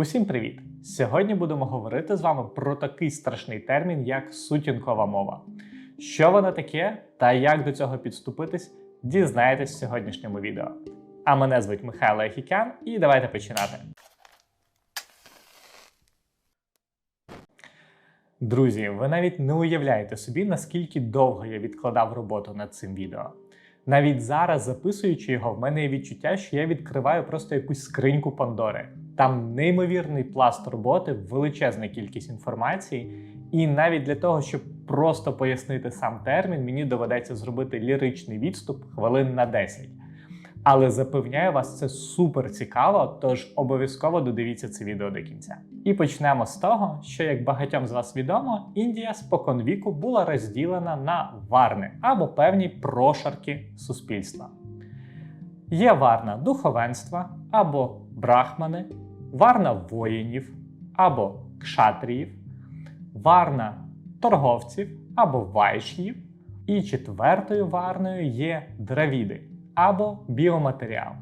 Усім привіт! Сьогодні будемо говорити з вами про такий страшний термін, як сутінкова мова. Що вона таке та як до цього підступитись, дізнаєтесь в сьогоднішньому відео. А мене звуть Михайло Ахікян, і давайте починати. Друзі, ви навіть не уявляєте собі, наскільки довго я відкладав роботу над цим відео. Навіть зараз, записуючи його, в мене є відчуття, що я відкриваю просто якусь скриньку Пандори. Там неймовірний пласт роботи, величезна кількість інформації, і навіть для того, щоб просто пояснити сам термін, мені доведеться зробити ліричний відступ хвилин на 10. Але запевняю вас, це супер цікаво, тож обов'язково додивіться це відео до кінця. І почнемо з того, що, як багатьом з вас відомо, Індія споконвіку була розділена на варни або певні прошарки суспільства. Є варна духовенства або брахмани, варна воїнів або кшатріїв, варна торговців або вайш'їв, і четвертою варною є дравіди або біоматеріал.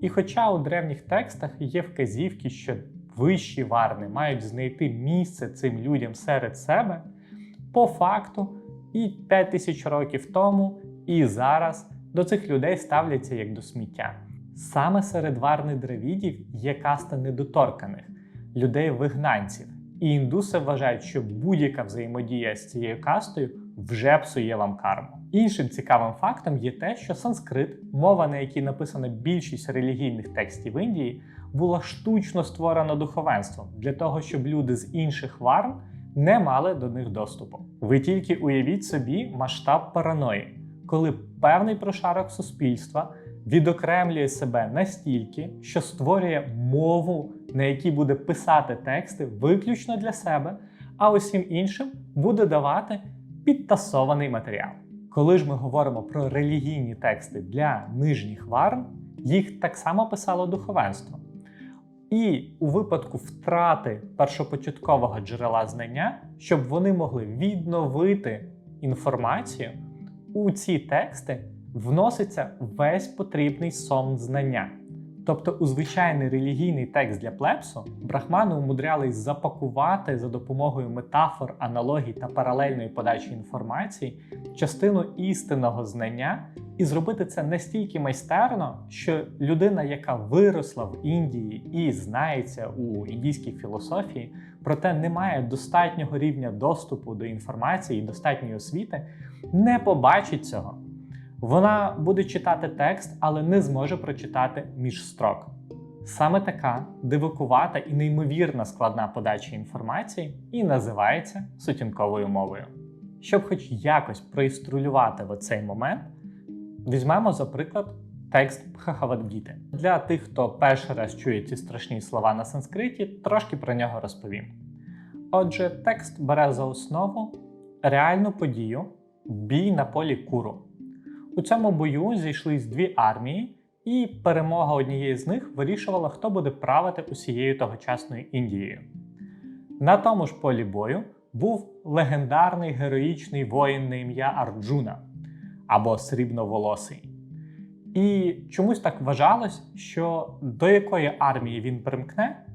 І хоча у древніх текстах є вказівки, що вищі варни мають знайти місце цим людям серед себе, по факту і 5 тисяч років тому, і зараз до цих людей ставляться як до сміття. Саме серед варни дравідів є каста недоторканих людей-вигнанців, і індуси вважають, що будь-яка взаємодія з цією кастою вже псує вам карму. Іншим цікавим фактом є те, що санскрит, мова на якій написана більшість релігійних текстів Індії, була штучно створена духовенством для того, щоб люди з інших варн не мали до них доступу. Ви тільки уявіть собі масштаб параної, коли певний прошарок суспільства відокремлює себе настільки, що створює мову, на якій буде писати тексти виключно для себе, а усім іншим буде давати підтасований матеріал. Коли ж ми говоримо про релігійні тексти для нижніх варн, їх так само писало духовенство. І у випадку втрати першопочаткового джерела знання, щоб вони могли відновити інформацію, у ці тексти вноситься весь потрібний сон знання. Тобто у звичайний релігійний текст для плепсу брахмани умудрялись запакувати за допомогою метафор, аналогій та паралельної подачі інформації частину істинного знання і зробити це настільки майстерно, що людина, яка виросла в Індії і знається у індійській філософії, проте не має достатнього рівня доступу до інформації і достатньої освіти, не побачить цього. Вона буде читати текст, але не зможе прочитати між строк. Саме така дивакувата і неймовірна складна подача інформації і називається сутінковою мовою. Щоб хоч якось проіструлювати в цей момент, візьмемо, за приклад, текст Бхагавадгіти. Для тих, хто перший раз чує ці страшні слова на санскриті, трошки про нього розповім. Отже, текст бере за основу реальну подію бій на полі куру. У цьому бою зійшлись дві армії, і перемога однієї з них вирішувала, хто буде правити усією тогочасною Індією. На тому ж полі бою був легендарний героїчний воїн на ім'я Арджуна або Срібноволосий. І чомусь так вважалось, що до якої армії він примкне,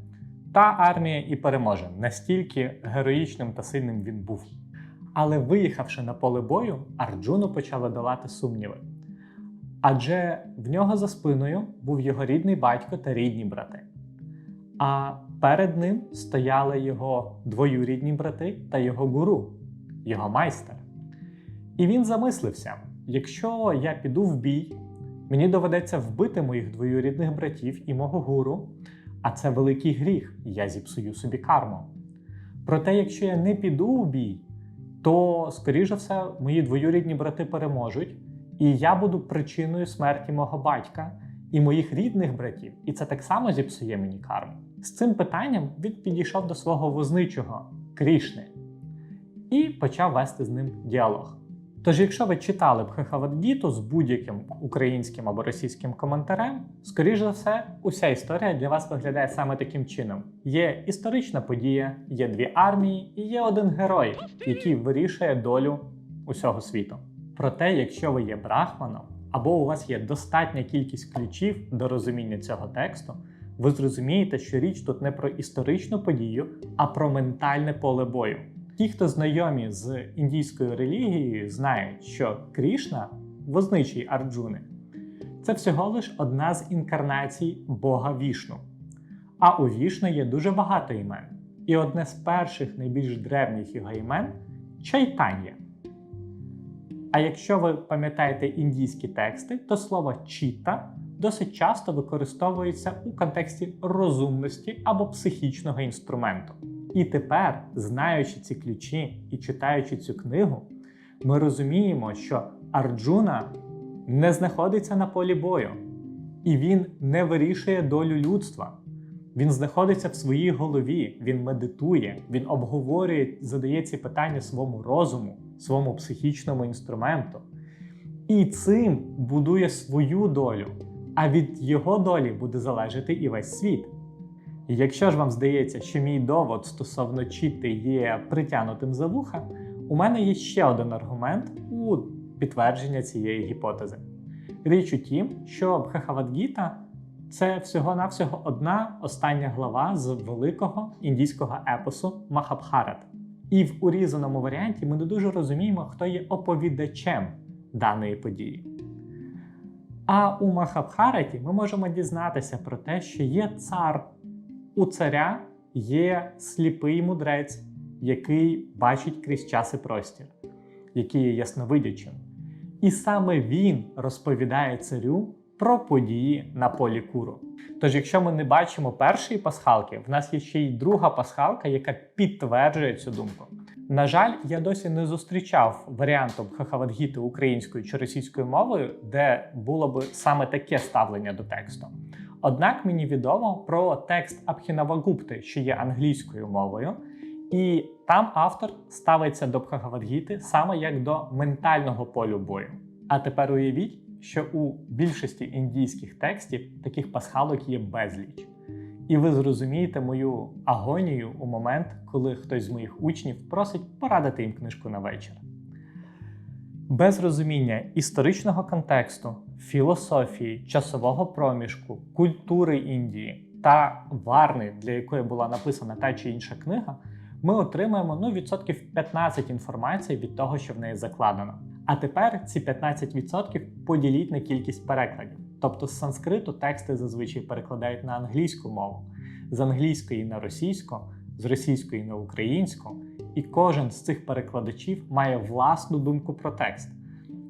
та армія і переможе, настільки героїчним та сильним він був. Але виїхавши на поле бою, Арджуну почали долати сумніви. Адже в нього за спиною був його рідний батько та рідні брати. А перед ним стояли його двоюрідні брати та його гуру, його майстер. І він замислився: якщо я піду в бій, мені доведеться вбити моїх двоюрідних братів і мого гуру, а це великий гріх, я зіпсую собі карму. Проте, якщо я не піду у бій, то, скоріше все, мої двоюрідні брати переможуть, і я буду причиною смерті мого батька і моїх рідних братів. І це так само зіпсує мені карму. З цим питанням він підійшов до свого возничого Крішни і почав вести з ним діалог. Тож, якщо ви читали Бхагавадгіту з будь-яким українським або російським коментарем, скоріш за все, уся історія для вас виглядає саме таким чином: є історична подія, є дві армії і є один герой, який вирішує долю усього світу. Проте, якщо ви є брахманом, або у вас є достатня кількість ключів до розуміння цього тексту, ви зрозумієте, що річ тут не про історичну подію, а про ментальне поле бою. Ті, хто знайомі з індійською релігією, знають, що Крішна, возничий Арджуни, це всього лиш одна з інкарнацій Бога Вішну. А у Вішну є дуже багато імен. І одне з перших найбільш древніх його імен Чайтан'я. А якщо ви пам'ятаєте індійські тексти, то слово чіта досить часто використовується у контексті розумності або психічного інструменту. І тепер, знаючи ці ключі і читаючи цю книгу, ми розуміємо, що Арджуна не знаходиться на полі бою, і він не вирішує долю людства. Він знаходиться в своїй голові, він медитує, він обговорює, задає ці питання своєму розуму, своєму психічному інструменту. І цим будує свою долю, а від його долі буде залежати і весь світ. Якщо ж вам здається, що мій довод стосовно чіти є притягнутим за вуха, у мене є ще один аргумент у підтвердження цієї гіпотези. Річ у тім, що Бхагавадгіта – це всього-навсього одна остання глава з великого індійського епосу Махабхарат. І в урізаному варіанті ми не дуже розуміємо, хто є оповідачем даної події. А у Махабхараті ми можемо дізнатися про те, що є цар. У царя є сліпий мудрець, який бачить крізь час і простір, який є ясновидячим. І саме він розповідає царю про події на полі куру. Тож, якщо ми не бачимо першої пасхалки, в нас є ще й друга пасхалка, яка підтверджує цю думку. На жаль, я досі не зустрічав варіанту Бхагавадгіти українською чи російською мовою, де було би саме таке ставлення до тексту. Однак мені відомо про текст Абхінавагупти, що є англійською мовою, і там автор ставиться до Бхагавадгіти саме як до ментального полю бою. А тепер уявіть, що у більшості індійських текстів таких пасхалок є безліч. І ви зрозумієте мою агонію у момент, коли хтось з моїх учнів просить порадити їм книжку на вечір. Без розуміння історичного контексту, філософії, часового проміжку, культури Індії та варни, для якої була написана та чи інша книга, ми отримаємо ну, відсотків 15 інформації від того, що в неї закладено. А тепер ці 15% поділіть на кількість перекладів. Тобто з санскриту тексти зазвичай перекладають на англійську мову, з англійської на російську, з російської на українську, і кожен з цих перекладачів має власну думку про текст.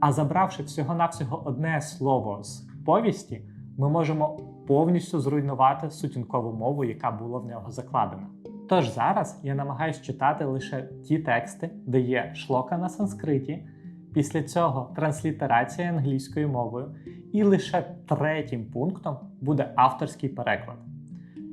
А забравши всього-навсього одне слово з повісті, ми можемо повністю зруйнувати сутінкову мову, яка була в нього закладена. Тож зараз я намагаюсь читати лише ті тексти, де є шлока на санскриті, після цього транслітерація англійською мовою, і лише третім пунктом буде авторський переклад.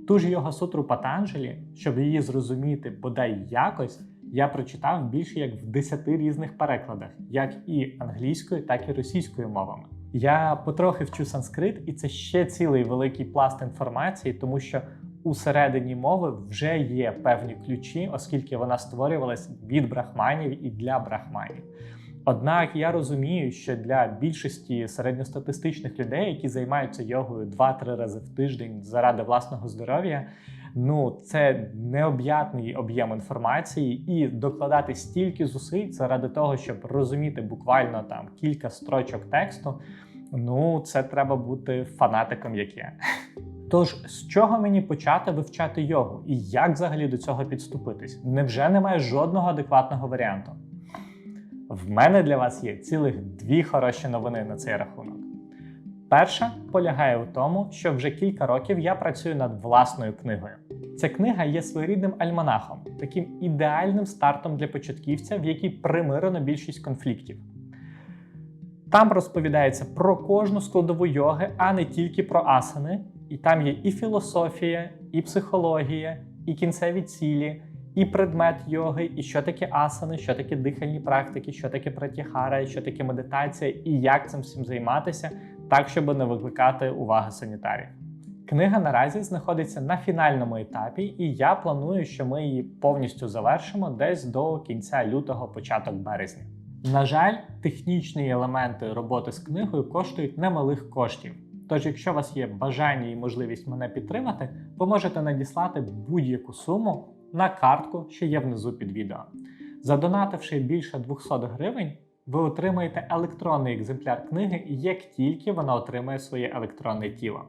Ту ж його сутру Патанджелі, щоб її зрозуміти бодай якось, я прочитав більше як в 10 різних перекладах, як і англійською, так і російською мовами. Я потрохи вчу санскрит, і це ще цілий великий пласт інформації, тому що усередині мови вже є певні ключі, оскільки вона створювалась від брахманів і для брахманів. Однак я розумію, що для більшості середньостатистичних людей, які займаються йогою 2-3 рази в тиждень заради власного здоров'я, ну це необ'ятний об'єм інформації, і докладати стільки зусиль заради того, щоб розуміти буквально там кілька строчок тексту. Ну, це треба бути фанатиком, як я. Тож, з чого мені почати вивчати йогу і як взагалі до цього підступитись? Невже немає жодного адекватного варіанту? В мене для вас є цілих дві хороші новини на цей рахунок. Перша полягає у тому, що вже кілька років я працюю над власною книгою. Ця книга є своєрідним альманахом, таким ідеальним стартом для початківця, в якій примирено більшість конфліктів. Там розповідається про кожну складову йоги, а не тільки про асани. І там є і філософія, і психологія, і кінцеві цілі, і предмет йоги, і що таке асани, що таке дихальні практики, що таке пратіхара, що таке медитація, і як цим всім займатися, так, щоб не викликати уваги санітарів. Книга наразі знаходиться на фінальному етапі, і я планую, що ми її повністю завершимо десь до кінця лютого, початок березня. На жаль, технічні елементи роботи з книгою коштують немалих коштів. Тож, якщо у вас є бажання і можливість мене підтримати, ви можете надіслати будь-яку суму на картку, що є внизу під відео. Задонативши більше 200 гривень, ви отримаєте електронний екземпляр книги, як тільки вона отримає своє електронне тіло.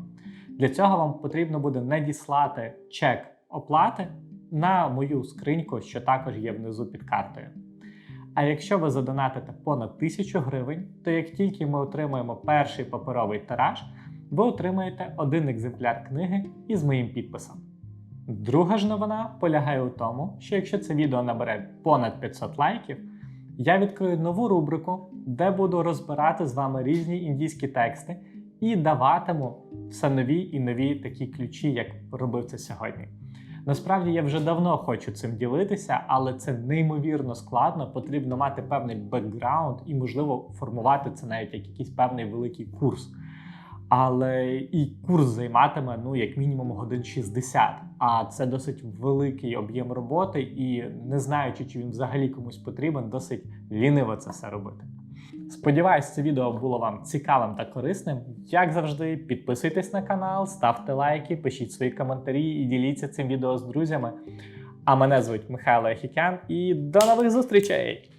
Для цього вам потрібно буде надіслати чек оплати на мою скриньку, що також є внизу під картою. А якщо ви задонатите понад 1000 гривень, то як тільки ми отримаємо перший паперовий тираж, ви отримаєте один екземпляр книги із моїм підписом. Друга ж новина полягає у тому, що якщо це відео набере понад 500 лайків, я відкрию нову рубрику, де буду розбирати з вами різні індійські тексти і даватиму все нові і нові такі ключі, як робив це сьогодні. Насправді я вже давно хочу цим ділитися, але це неймовірно складно. Потрібно мати певний бекграунд і, можливо, формувати це навіть як якийсь певний великий курс. Але і курс займатиме ну як мінімум годин 60. А це досить великий об'єм роботи, і не знаючи, чи він взагалі комусь потрібен, досить ліниво це все робити. Сподіваюсь, це відео було вам цікавим та корисним. Як завжди, підписуйтесь на канал, ставте лайки, пишіть свої коментарі і діліться цим відео з друзями. А мене звуть Михайло Ахікян і до нових зустрічей!